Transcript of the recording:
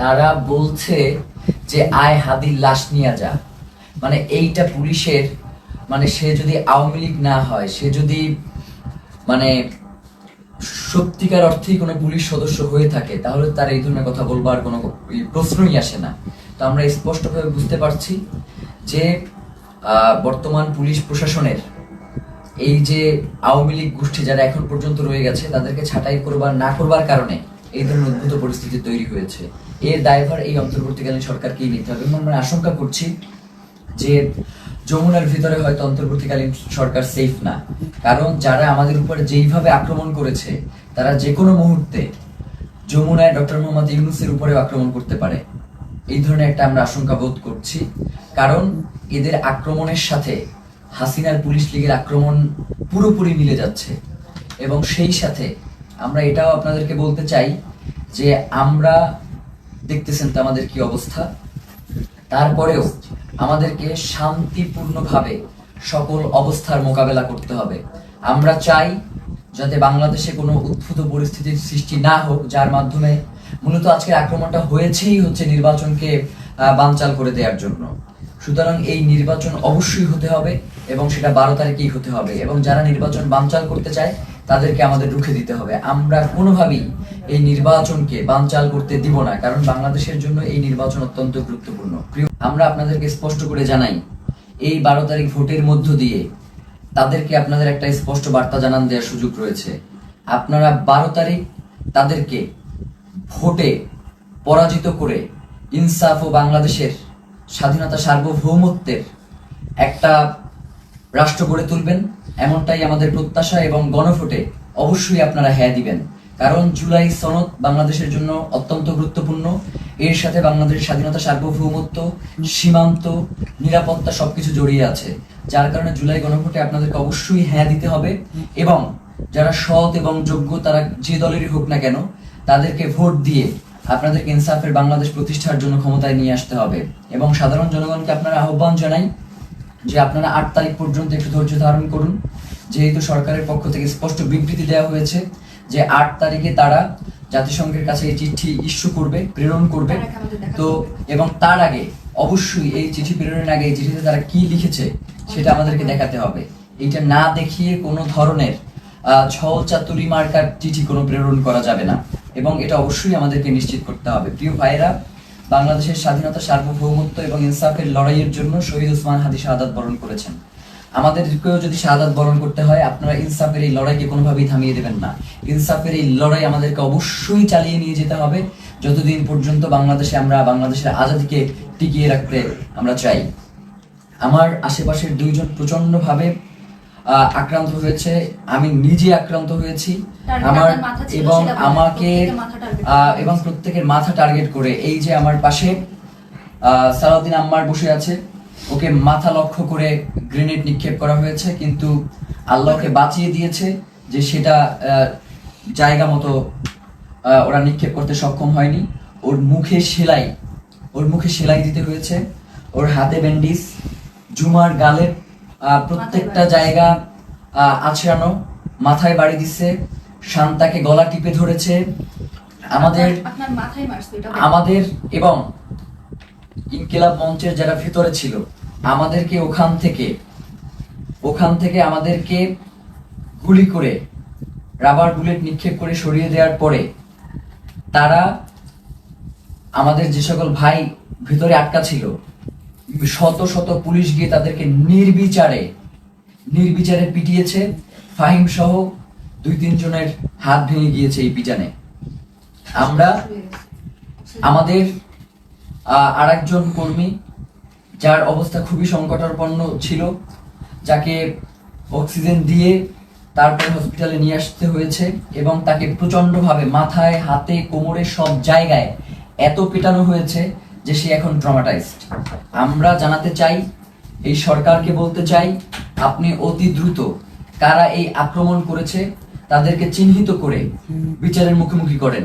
তারা বলছে যে, আয় হাদির লাশ নিয়ে যা। মানে এইটা পুলিশের মানে সে যদি আওয়ামী লীগ না হয়, সে যদি মানে সত্যিকার অর্থেই কোনো পুলিশ সদস্য হয়ে থাকে, তাহলে তার এই ধরনের কথা বলবার কোনো প্রশ্নই আসে না। তো আমরা স্পষ্টভাবে বুঝতে পারছি যে বর্তমান পুলিশ প্রশাসনের এই যে আওয়ামী লীগ গোষ্ঠী যারা এখন পর্যন্ত রয়ে গেছে, তাদেরকে ছাঁটাই করবার, না করবার কারণে এই ধরনের উদ্ভূত পরিস্থিতি তৈরি হয়েছে। এর দায়ভার এই অন্তর্বর্তীকালীন সরকারকেই নিতে হবে এবং আমরা আশঙ্কা করছি যে যমুনার ভিতরে হয়তো অন্তর্বর্তীকালীন সরকার সেফ না। কারণ যারা আমাদের উপর যেইভাবে আক্রমণ করেছে, তারা যে কোনো মুহূর্তে যমুনায় ডক্টর মোহাম্মদ ইউনুসের উপরেও আক্রমণ করতে পারে। এই ধরনের একটা আমরা আশঙ্কা বোধ করছি। কারণ এদের আক্রমণের সাথে হাসিনার পুলিশ লীগের আক্রমণ পুরোপুরি মিলে যাচ্ছে এবং সেই সাথে আমরা এটাও আপনাদেরকে বলতে চাই যে আমরা দেখতেছেন তো আমাদের কি অবস্থা। তারপরেও আমাদেরকে শান্তিপূর্ণভাবে সকল অবস্থার মোকাবেলা করতে হবে। আমরা চাই যাতে বাংলাদেশে কোনো উদ্ভূত পরিস্থিতির সৃষ্টি না হোক, যার মাধ্যমে মূলত আজকের আক্রমণটা হয়েছেই হচ্ছে নির্বাচনকে বানচাল করে দেওয়ার জন্য। সুতরাং এই নির্বাচন অবশ্যই হতে হবে এবং সেটা বারো তারিখেই হতে হবে এবং যারা নির্বাচন বানচাল করতে চায় তাদেরকে আমাদের রুখে দিতে হবে। আমরা কোনোভাবেই এই নির্বাচনকে বানচাল করতে দিব না, কারণ বাংলাদেশের জন্য এই নির্বাচন অত্যন্ত গুরুত্বপূর্ণ। আমরা আপনাদেরকে স্পষ্ট করে জানাই, এই বারো তারিখ ভোটের মধ্য দিয়ে তাদেরকে আপনাদের একটা স্পষ্ট বার্তা জানান দেওয়ার সুযোগ রয়েছে। আপনারা বারো তারিখ তাদেরকে ভোটে পরাজিত করে ইনসাফ ও বাংলাদেশের স্বাধীনতা সার্বভৌমত্বের একটা রাষ্ট্র গড়ে তুলবেন, এমনটাই আমাদের প্রত্যাশা এবং গণভোটে অবশ্যই আপনারা হ্যাঁ দিবেন। কারণ জুলাই সনদ বাংলাদেশের জন্য অত্যন্ত গুরুত্বপূর্ণ। এর সাথে বাংলাদেশের স্বাধীনতা, সার্বভৌমত্ব, সীমান্ত, নিরাপত্তা সবকিছু জড়িয়ে আছে। যার কারণে জুলাই গণভোটে আপনাদেরকে অবশ্যই হ্যাঁ দিতে হবে এবং যারা সৎ এবং যোগ্য, তারা যে দলেরই হোক না কেন, তাদেরকে ভোট দিয়ে আপনাদেরকে ইনসাফের বাংলাদেশ প্রতিষ্ঠার জন্য ক্ষমতায় নিয়ে আসতে হবে। এবং সাধারণ জনগণকে আপনারা আহ্বান জানাই যে আপনারা আট তারিখ পর্যন্ত একটু ধৈর্য ধারণ করুন। যেহেতু সরকারের পক্ষ থেকে স্পষ্ট বিবৃতি দেওয়া হয়েছে যে আট তারিখে তারা জাতিসংঘের কাছে এই চিঠি ইস্যু করবে প্রেরণ করবে। তো এবং তার আগে অবশ্যই এই চিঠি প্রেরণের আগে এই চিঠিতে তারা কি লিখেছে সেটা আমাদেরকে দেখাতে হবে। এইটা না দেখিয়ে কোনো ধরনের ছল চাতুরি মার্কার চিঠি কোনো প্রেরণ করা যাবে না। এবং এটা অবশ্যই আমাদেরকে নিশ্চিত করতে হবে। প্রিয় ভাইয়েরা বাংলাদেশের স্বাধীনতা, সার্বভৌমত্ব এবং ইনসাফের লড়াইয়ের জন্য শহীদ ওসমান হাদি শাহাদাত বরণ করেছেন। আমাদেরকেও যদি শাহাদাত বরণ করতে হয়, আপনারা ইনসাফের এই লড়াইকে কোনোভাবেই থামিয়ে দেবেন না। ইনসাফের এই লড়াই আমাদেরকে অবশ্যই চালিয়ে নিয়ে যেতে হবে। যতদিন পর্যন্ত বাংলাদেশে আমরা বাংলাদেশের আজাদিকে টিকিয়ে রাখতে আমরা চাই। আমার আশেপাশের দুইজন প্রচন্ডভাবে আক্রান্ত হয়েছে আমি নিজে আক্রান্ত হয়েছি। আমার এবং আমাকে এবং প্রত্যেকের মাথা টার্গেট করে এই যে আমার পাশে সালাউদ্দিন আম্মার বসে আছে। ওকে মাথা লক্ষ্য করে গ্রেনেড নিক্ষেপ করা হয়েছে কিন্তু আল্লাহকে বাঁচিয়ে দিয়েছে যে সেটা জায়গা মতো ওরা নিক্ষেপ করতে সক্ষম হয়নি। ওর মুখে সেলাই ওর মুখে সেলাই দিতে হয়েছে। ওর হাতে ব্যান্ডিজ জুমার গালের প্রত্যেকটা জায়গা আছড়ানো মাথায় বাড়ি দিচ্ছে শান্তাকে গলা টিপে ধরেছে আমাদের। আমাদের এবং ইনকিলাব মঞ্চের যারা ভিতরে ছিল আমাদেরকে ওখান থেকে ওখান থেকে আমাদেরকে গুলি করে রাবার বুলেট নিক্ষেপ করে সরিয়ে দেওয়ার পরে তারা আমাদের যে সকল ভাই ভিতরে আটকা ছিল শত শত পুলিশ গিয়ে তাদেরকে নির্বিচারে নির্বিচারে পিটিয়েছে। ফাহিম সহ দুই তিনজনের হাত ভেঙে গিয়েছে এই পিটানে। আমরা, আমাদের আর একজন কর্মী, যার অবস্থা খুবই সংকটাপন্ন ছিল, যাকে অক্সিজেন দিয়ে তারপর হসপিটালে নিয়ে আসতে হয়েছে এবং তাকে প্রচন্ডভাবে মাথায়, হাতে, কোমরে সব জায়গায় এত পেটানো হয়েছে। যে সে এখন ট্রমাটাইজড আমরা জানাতে চাই, এই সরকারকে বলতে চাই, আপনি অতি দ্রুত কারা এই আক্রমণ করেছে, তাদেরকে চিহ্নিত করে বিচারের মুখোমুখি করেন।